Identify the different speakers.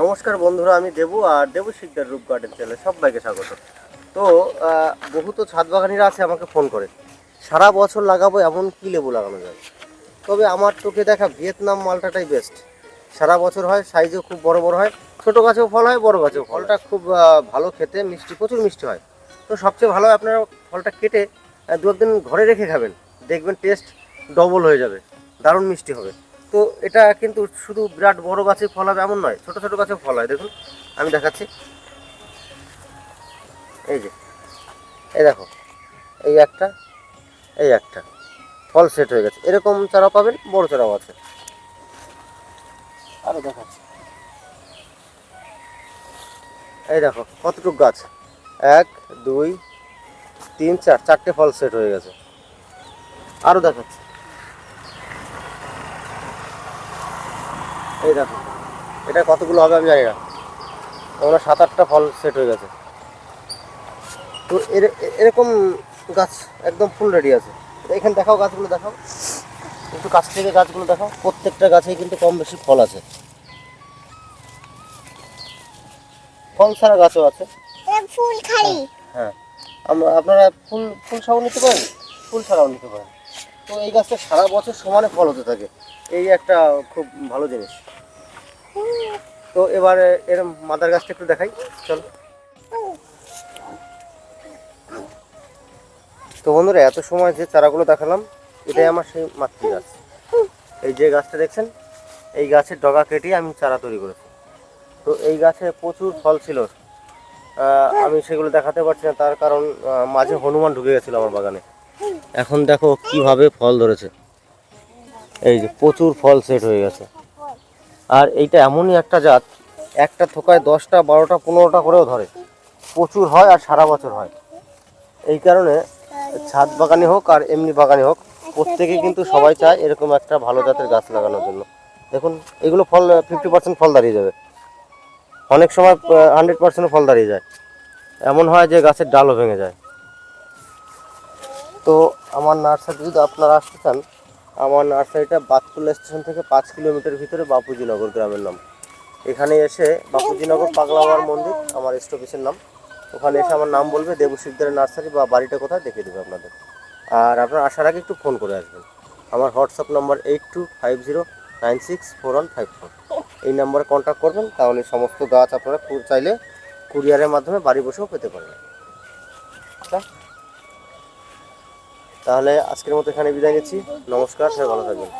Speaker 1: নমস্কার বন্ধুরা, আমি দেবু আর দেবু শিকদার রূপ গার্ডেন চ্যানেলে সবাইকে স্বাগত। তো বহু তো ছাদ বাগানিরা আছে আমাকে ফোন করে। সারা বছর লাগাবো এমন কি লেবু লাগানো যায়? তবে আমার চোখে দেখা ভিয়েতনাম মালটাটাই বেস্ট সারা বছর হয় সাইজও খুব বড় বড় হয়, ছোট গাছেও ফল হয়, বড় গাছেও ফলটা খুব ভালো খেতে, মিষ্টি, প্রচুর মিষ্টি হয়। তো সবচেয়ে ভালো আপনারা ফলটা কেটে দু একদিন ঘরে রেখে খাবেন। দেখবেন টেস্ট ডবল হয়ে যাবে, দারুণ মিষ্টি হবে। তো এটা কিন্তু শুধু বিরাট বড় গাছে ফল হবে, এমন নয়, ছোট ছোট গাছেও ফল হয়, দেখুন, আমি দেখাচ্ছি। এই যে, এই দেখো, এই একটা এই একটা, ফল সেট হয়ে গেছে। এরকম চারা পাবেন, বড় চারাও আছে। আরও দেখাচ্ছি। এই দেখো, কতটুকু গাছ? এক, দুই, তিন, চার, চারটে ফল সেট হয়ে গেছে। আরও দেখাচ্ছি। এই দেখো এটা কতগুলো হবে আমি জানি না। আমরা সাত আটটা ফল সেট হয়ে গেছে। তো এর- এরকম গাছ একদম ফুল রেডি আছে। এখানে দেখাও গাছগুলো দেখাও। একটু কাছ থেকে গাছগুলো দেখাও। প্রত্যেকটা গাছেই কিন্তু কম বেশি ফল আছে। ফল ছাড়া গাছও আছে।
Speaker 2: ফুল খালি।
Speaker 1: হ্যাঁ। আমরা আপনারা ফুল ফুল ছাড়াও নিতে পারেন? ফুল ছাড়াও নিতে পারেন। তো এই গাছটা সারা বছর সমানে ফল হতে থাকে। এই একটা খুব ভালো জিনিস। তো এবারে এর মাদার গাছটা একটু দেখাই, চলো। তো বন্ধুরা, এত সময় যে চারাগুলো দেখালাম, এটাই আমার সেই মাতৃ গাছ এই যে গাছটা দেখছেন, এই গাছের ডগা কেটে আমি চারা তৈরি করেছি। তো এই গাছে প্রচুর ফল ছিল। আমি সেগুলো দেখাতে পারছি না, তার কারণ মাঝে হনুমান ঢুকে গেছিল আমার বাগানে। এখন দেখো কীভাবে ফল ধরেছে। এই যে প্রচুর ফল সেট হয়ে গেছে। আর এইটা এমনই একটা জাত, একটা থোকায় দশটা, বারোটা, পনেরোটা করেও ধরে। প্রচুর হয় আর সারা বছর হয়। এই কারণে ছাদ বাগানে হোক আর এমনি বাগানে হোক, প্রত্যেকে কিন্তু সবাই চায় এরকম একটা ভালো জাতের গাছ লাগানোর জন্য। দেখুন, এগুলো ফল ফিফটি পার্সেন্ট ফল দাঁড়িয়ে যাবে। অনেক সময় হান্ড্রেড পার্সেন্ট ফল দাঁড়িয়ে যায়। এমন হয় যে গাছের ডালও ভেঙে যায়। তো আমার নার্সারি যদি আপনারা আসতে চান আমার নার্সারিটা বাতকুল্লা স্টেশন থেকে পাঁচ কিলোমিটার ভিতরে বাপুজিনগর গ্রামের নাম। এখানে এসে বাপুজিনগর পাগলাওয়ার মন্দির, আমার স্টপিসের নাম। ওখানে এসে আমার নাম বলবে দেবু নার্সারি বা বাড়িটা কোথায় দেখে দেবে আপনাদের। আর আপনার আসার আগে একটু ফোন করে আসবেন। আমার WhatsApp number eight two five zero nine six four one five four. এই নাম্বারে কন্ট্যাক্ট করবেন, তাহলে সমস্ত গাছ আপনারা চাইলে কুরিয়ারের মাধ্যমে বাড়ি বসেও পেতে পারবেন। আচ্ছা? তাহলে আজকের মতো এখানে বিদায় নিচ্ছি। নমস্কার সবাই ভালো থাকবেন।